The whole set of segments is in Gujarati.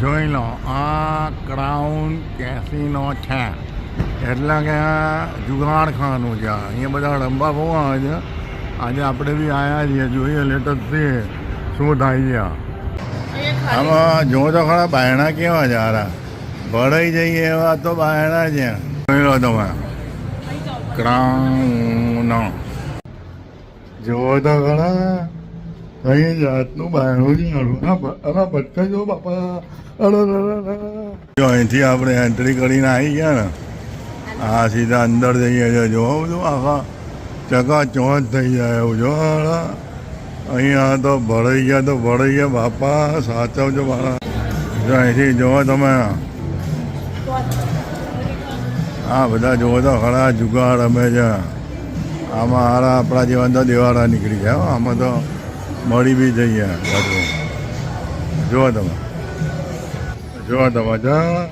જોઈ લો આ ક્રાઉન કેસીનો છે. એટલે કે જુગાડખાનું છે. અહીંયા બધા રમવા બહુ આવે છે. આજે આપણે બી આવ્યા છીએ જોઈએ લેટેસ્ટ છે શું થાય છે. આમાં જો તો ખરા બાયણા કેવા છે હારા. ભરાઈ જઈએ એવા તો બાયણા છે. જોઈ લો તમે. ક્રાઉન જુઓ. તો ખરા કઈ જાતનું બાયણું બ- આના ભટકા જો બાપા. અહીંથી આપણે એન્ટ્રી કરીને આવી ગયા ને, આ સીધા અંદર જઈએ છે જો બધું આખા ચકાચોંચ થઈ જાય એવું. જો. અહીંયા તો ભરાઈ ગયા, તો ભરાઈ ગયા. બાપા, સાચવજો જો અહીંથી જોવો તમે. આ બધા જોવો તો ખરા, જુગાડ રમે છે. આમાં હારા આપણા જીવન તો દેવારા નીકળી હો. આમાં તો મળી બી જઈએ જુઓ તમે જોવા તમે જા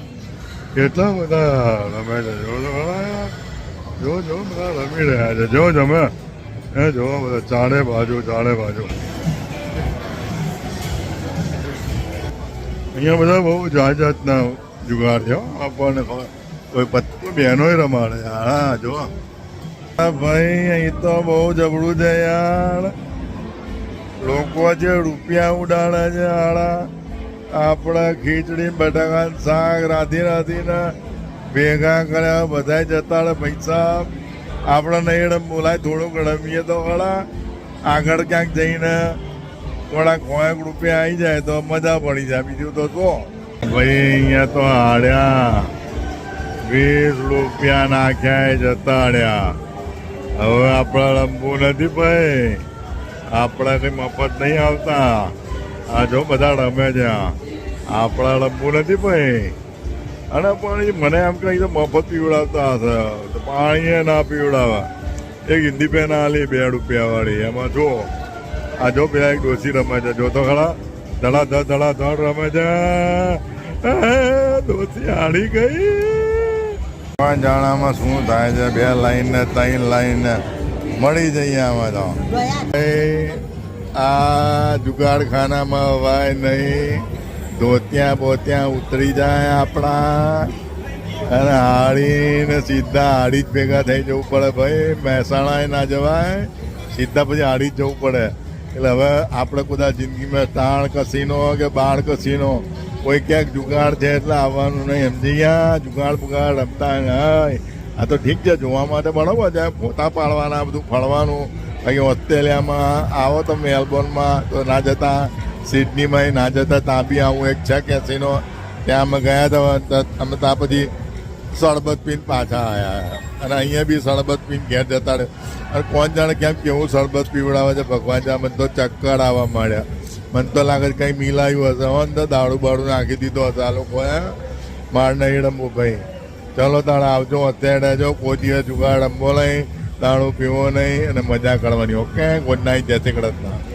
કેટલા બધા રમે છે. જો જો જો બધા રમી રહ્યા છે. જો તમે એ જોવા બધા ચારે બાજુ ચારે બાજુ. અહીંયા બધા બહુ જાત જાતના જુગાર છે. આપણને કોઈ પત્તું બહેનોય રમાડે. હા જો. ભાઈ, અહીં તો બહુ જબરું છે યાર. લોકો જે રૂપિયા ઉડાડે છે, આડા, આપણા ખીચડી, બટાકા, શાક, રાધી, રાધીને ભેગા કર્યા બધા જતા પૈસા. આપણે નહીં બોલાય થોડુંક રમીએ તો ખરા આગળ ક્યાંક જઈને થોડાક કોઈક રૂપિયા આવી જાય તો મજા પડી જાય. બીજું તો તો ભાઈ, અહીંયા તો હાડ્યા વીસ રૂપિયા નાખ્યા જતા હાડ્યા હવે આપણે રમવું નથી, ભાઈ. આપણે કઈ મફત નહીં આવતા. આ જો બધા રમે છે. આપણે રમવું નથી ભાઈ. અને પણ મને એમ કહી તો મફત પીવડાવતા હશે. તો પાણી ના પીવડાવે. એક હિન્દી પેન આલી બે રૂપિયા વાળી એમાં જો, આ જો પેલા એક ડોસી રમે છે. જો તો ખરા, ધડા ધડ ધડા ધડ રમે છે. ડોસી હારી ગઈ. જાણામાં શું થાય છે? બે લાઈન ને ત્રણ લાઈન ને મળી જઈએ આમાં તો. આ જુગાડખાનામાં અવાય નહીં. ધોત્યા બોત્યા ઉતરી જાય આપણા. અને હાડીને સીધા હાડી જ ભેગા થઈ જવું પડે ભાઈ. મહેસાણાએ ના જવાય. સીધા પછી હાડી જ જવું પડે. એટલે હવે આપણે કદાચ જિંદગીમાં તાણ કસીનો કે બાળ કસીનો. કોઈ ક્યાંક જુગાડ છે એટલે આવવાનું નહીં. સમજી ગયા? જુગાડ બુગાડ રમતા નહીં. આ તો ઠીક છે, જોવા માટે બરાબર છે ફોટા પાડવાના, બધું ફળવાનું બાકી ઓસ્ટ્રેલિયામાં આવો તો મેલબોર્નમાં તો ના જતા, સિડનીમાં ના જતા, ત્યાં બી આવું એક છે કેસીનો ત્યાં અમે ગયા હતા અમે ત્યાં પછી શરબત પીન પાછા આવ્યા અને અહીંયા બી શરબત પીન ઘેર જતા રહે. અને કોણ જાણે કેમ કેવું શરબત પીવડાવે છે, ભગવાન જાણે મને તો ચક્કર આવવા માંડ્યા. મને તો લાગે કંઈ મિલાયું હશે. હો તો દારૂ બારૂ નાખી દીધો હશે આ લોકોએ માર નહીં રમવું, ભાઈ. ચલો તાણે આવજો, અત્યારે જો કોઈ દિવસ જુગાડ, અંબો નહીં દારૂ પીવો નહીં, અને મજા કરવાની ઓકે ગુડ નાઇટ જય શ્રી કૃષ્ણ.